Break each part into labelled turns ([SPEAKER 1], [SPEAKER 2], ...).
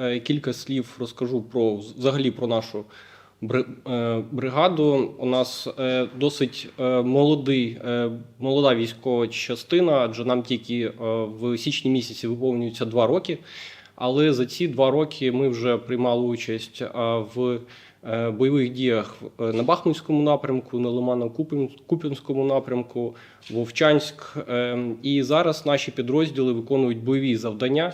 [SPEAKER 1] е, кілька слів розкажу про взагалі про нашу е, бригаду. У нас е, досить молодий, молода військова частина, адже нам тільки в січні місяці виповнюється два роки. Але за ці два роки ми вже приймали участь в бойових діях на Бахмутському напрямку, на Лимано-Куп'янському напрямку, Вовчанськ. І зараз наші підрозділи виконують бойові завдання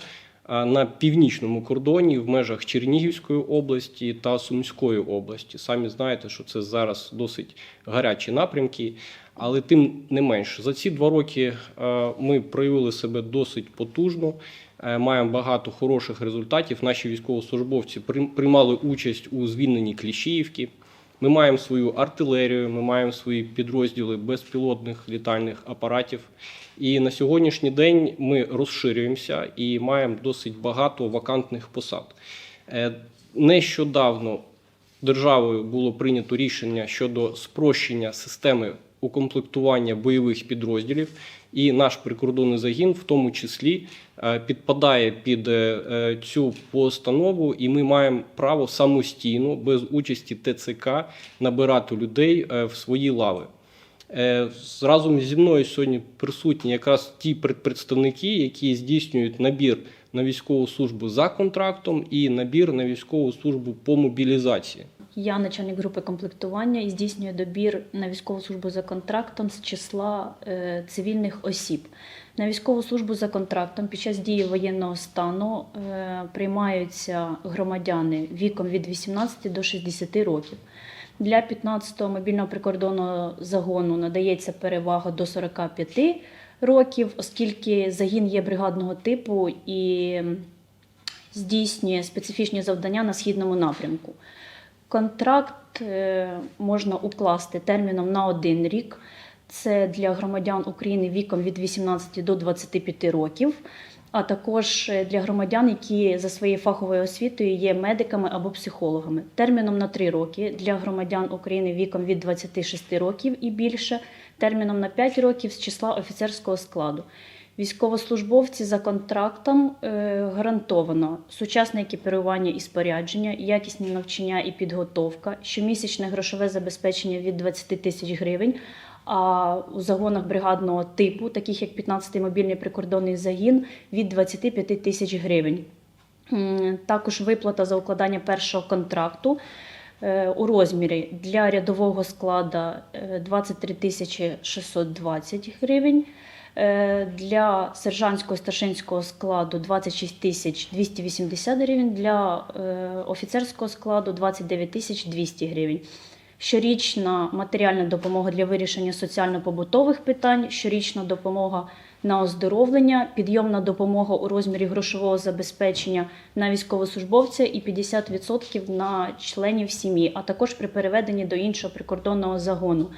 [SPEAKER 1] на північному кордоні в межах Чернігівської області та Сумської області. Самі знаєте, що це зараз досить гарячі напрямки. Але тим не менш, за ці два роки е, ми проявили себе досить потужно. Е, Маємо багато хороших результатів. Наші військовослужбовці приймали участь у звільненні Кліщіївки. Ми маємо свою артилерію, ми маємо свої підрозділи безпілотних літальних апаратів. І на сьогоднішній день ми розширюємося і маємо досить багато вакантних посад. Е, Нещодавно державою було прийнято рішення щодо спрощення системи укомплектування бойових підрозділів, і наш прикордонний загін, в тому числі, е, підпадає під е, е, цю постанову, і ми маємо право самостійно, без участі ТЦК, набирати людей в свої лави. Разом зі мною сьогодні присутні якраз ті представники, які здійснюють набір на військову службу за контрактом і набір на військову службу по мобілізації.
[SPEAKER 2] Я начальник групи комплектування і здійснюю добір на військову службу за контрактом з числа е, цивільних осіб. На військову службу за контрактом під час дії воєнного стану е, приймаються громадяни віком від 18 до 60 років. Для 15-го мобільного прикордонного загону надається перевага до 45 років, оскільки загін є бригадного типу і здійснює специфічні завдання на східному напрямку. Контракт е, можна укласти терміном на один рік. Це для громадян України віком від 18 до 25 років, а також е, для громадян, які за своєю фаховою освітою є медиками або психологами. Терміном на 3 роки для громадян України віком від 26 років і більше, терміном на 5 років з числа офіцерського складу. Військовослужбовці за контрактом е, гарантовано сучасне екіпірування і спорядження, якісні навчання і підготовка, щомісячне грошове забезпечення від 20 тисяч гривень. А у загонах бригадного типу, таких як 15-й мобільний прикордонний загін, від 25 тисяч гривень. Також виплата за укладання першого контракту е, у розмірі для рядового складу е, 23 тисячі 620 гривень. Е, Для сержантського старшинського складу 26 тисяч 280 гривень, для е, офіцерського складу 29 тисяч 200 гривень. Щорічна матеріальна допомога для вирішення соціально-побутових питань, щорічна допомога на оздоровлення, підйомна допомога у розмірі грошового забезпечення на військовослужбовця і 50% на членів сім'ї, а також при переведенні до іншого прикордонного загону.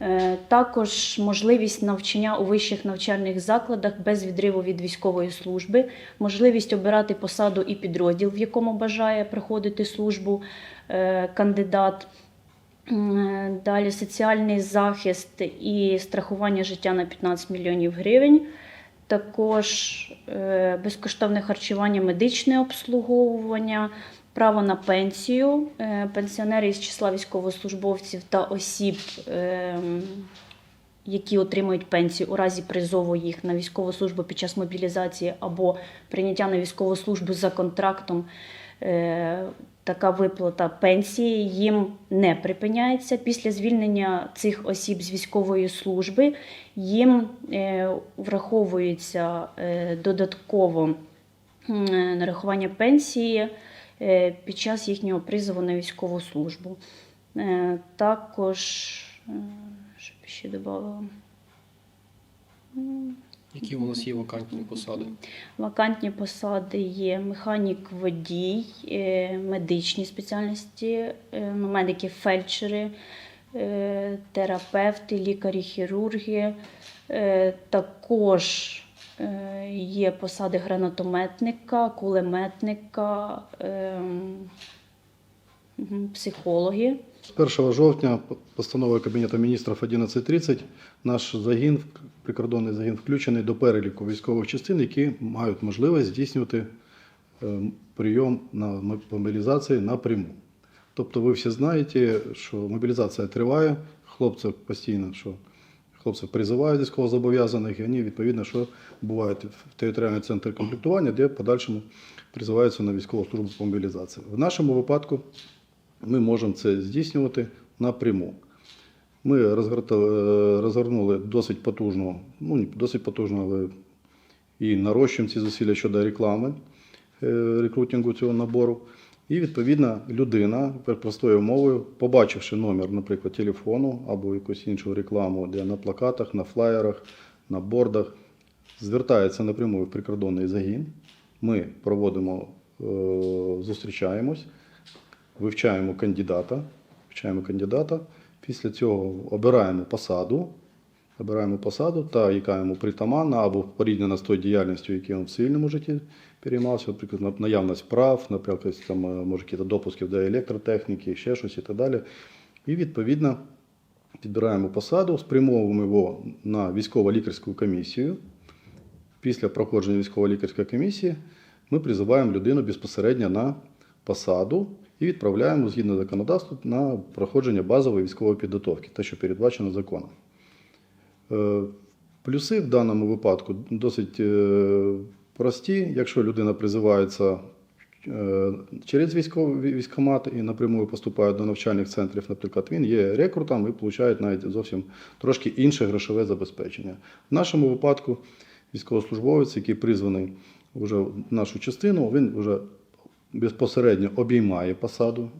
[SPEAKER 2] Е, Також можливість навчання у вищих навчальних закладах без відриву від військової служби, можливість обирати посаду і підрозділ, в якому бажає проходити службу е, кандидат. Далі соціальний захист і страхування життя на 15 мільйонів гривень. Також е, безкоштовне харчування, медичне обслуговування, право на пенсію. Е, Пенсіонери із числа військовослужбовців та осіб, е, які отримують пенсію у разі призову їх на військову службу під час мобілізації або прийняття на військову службу за контрактом. Е, Така виплата пенсії їм не припиняється. Після звільнення цих осіб з військової служби їм е, враховується додатково нарахування пенсії під час їхнього призову на військову службу. Е, Також, е, що б ще додала?
[SPEAKER 1] Які у нас є вакантні посади?
[SPEAKER 2] Вакантні посади є механік водій, е, медичні спеціальності, е, медики, фельдшери, е, терапевти, лікарі, хірурги. Е, Також е, є посади гранатометника, кулеметника, ем, психологи.
[SPEAKER 3] З 1 жовтня постановою Кабінету міністрів 11.30 наш загін, прикордонний загін, включений до переліку військових частин, які мають можливість здійснювати е, прийом на мобілізації напряму. Тобто ви всі знаєте, що мобілізація триває, хлопців постійно, що хлопців призивають військовозобов'язаних, і вони відповідно, що бувають в територіальний центр комплектування, де в подальшому призиваються на військову службу по мобілізації. В нашому випадку ми можемо це здійснювати напряму. Ми е, розгорнули досить потужну, ну досить потужну, але і нарощуємо ці зусилля щодо реклами, е, рекрутингу цього набору. І відповідно людина простою мовою, побачивши номер, наприклад, телефону або якусь іншу рекламу, де на плакатах, на флаєрах, на бордах, звертається напряму в прикордонний загін. Ми проводимо, е, зустрічаємось, вивчаємо кандидата, вивчаємо кандидата. Після цього обираємо посаду, обираємо посаду та яка йому притаманна або поріднена з тою діяльністю, яку він в цивільному житті переймався, наприклад, наявність прав, наприклад, там, е, може, якісь допуски до електротехніки, ще щось і так далі. І відповідно підбираємо посаду, спрямовуємо його на військово-лікарську комісію. Після проходження військово-лікарської комісії ми призиваємо людину безпосередньо на посаду і відправляємо згідно законодавства на проходження базової військової підготовки, те, що передбачено законом. Е, Плюси в даному випадку досить е, прості. Якщо людина призивається е, через військовий військкомат і напряму поступає до навчальних центрів, наприклад, він є рекрутом і отримує навіть зовсім трошки інше грошове забезпечення. В нашому випадку військовослужбовець, який призваний вже в нашу частину, він вже безпосередньо обіймає посаду.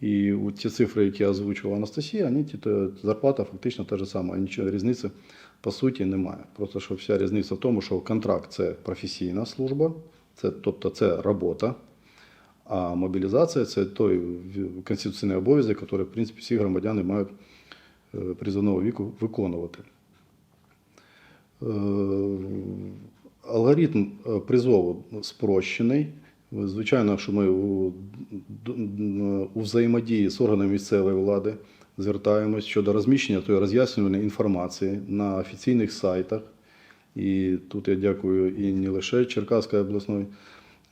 [SPEAKER 3] І от ті цифри, які озвучувала Анастасія, вони, то зарплата фактично та ж сама. Нічого різниці по суті немає. Просто що вся різниця в тому, що контракт це професійна служба, це, тобто це робота, а мобілізація це той конституційний обов'язок, який, в принципі, всі громадяни мають е, призовного віку виконувати. Е, Алгоритм е, призову спрощений. Звичайно, що ми у, у взаємодії з органами місцевої влади звертаємось щодо розміщення тої роз'яснювальної інформації на офіційних сайтах. І тут я дякую і не лише Черкаської обласної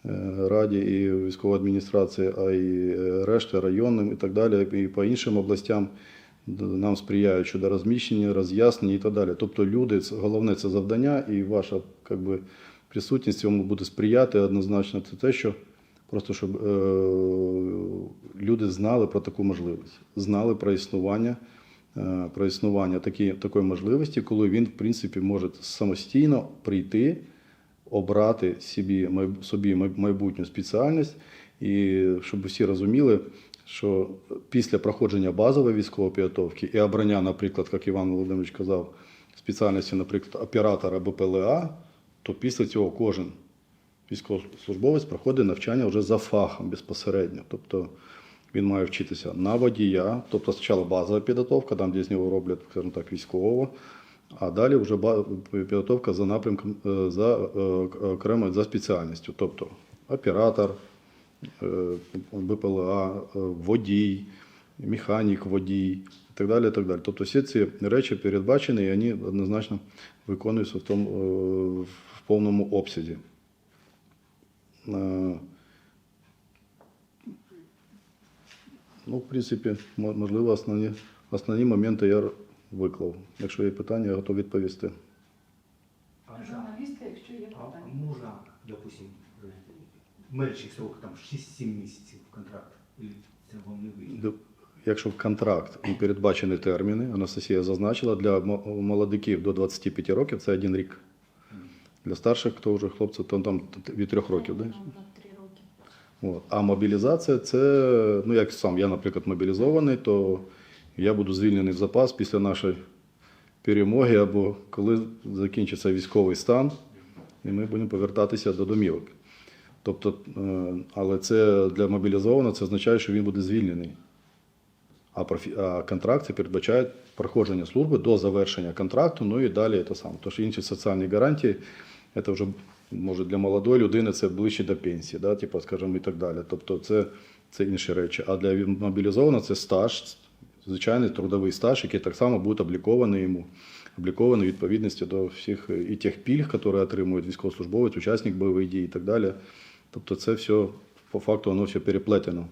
[SPEAKER 3] е, раді і військової адміністрації, а й е, решти районним і так далі, і по іншим областям нам сприяють щодо розміщення, роз'яснення і так далі. Тобто люди, головне це завдання, і ваша как би, присутність цьому буде сприяти однозначно. Це те, що просто щоб е, люди знали про таку можливість, знали про існування. е, Про існування такі, такої можливості, коли він, в принципі, може самостійно прийти, обрати собі, собі майбутню спеціальність, і щоб всі розуміли, що після проходження базової військової підготовки і обрання, наприклад, як Іван Володимирович казав, спеціальності, наприклад, оператора БПЛА, то після цього кожен військовослужбовець проходить навчання вже за фахом безпосередньо. Тобто він має вчитися на водія, тобто спочатку базова підготовка, там де з нього роблять, скажімо так, військового, а далі вже підготовка за напрямком, е, за е, окремо за спеціальністю, тобто оператор, е, БПЛА, водій, механік, водій і так далі. Так далі. Тобто всі ці речі передбачені і вони однозначно виконуються в, тому, е, в повному обсязі. Е, Ну, в принципі, можливо, основні, основні моменти я виклав. Якщо є питання, я готовий відповісти.
[SPEAKER 4] А,
[SPEAKER 5] Журналістка, якщо є
[SPEAKER 4] а
[SPEAKER 5] питання.
[SPEAKER 4] можна, допустим, менший срок, там 6-7 місяців контракт, і це вам не вийде?
[SPEAKER 3] Якщо в контракт передбачені терміни, Анастасія зазначила, для молодиків до 25 років це один рік. Для старших, хто вже хлопців, то там від трьох років.
[SPEAKER 2] Роки.
[SPEAKER 3] От. А мобілізація це, ну як сам я, наприклад, мобілізований, то я буду звільнений в запас після нашої перемоги або коли закінчиться військовий стан, і ми будемо повертатися до домівок. Тобто, е, але це для мобілізованого це означає, що він буде звільнений. А, профі... а контракт це передбачає проходження служби до завершення контракту, ну і далі це саме. Тож інші соціальні гарантії, це вже може для молодої людини це ближче до пенсії, да, типу, скажімо, і так далі. Тобто це, це інші речі. А для мобілізованого це стаж, звичайний трудовий стаж, який так само буде облікований йому, облікований відповідності до всіх і тих пільг, які отримують військовослужбовець, учасник бойових дій і так далі. Тобто це все по факту воно все переплетено.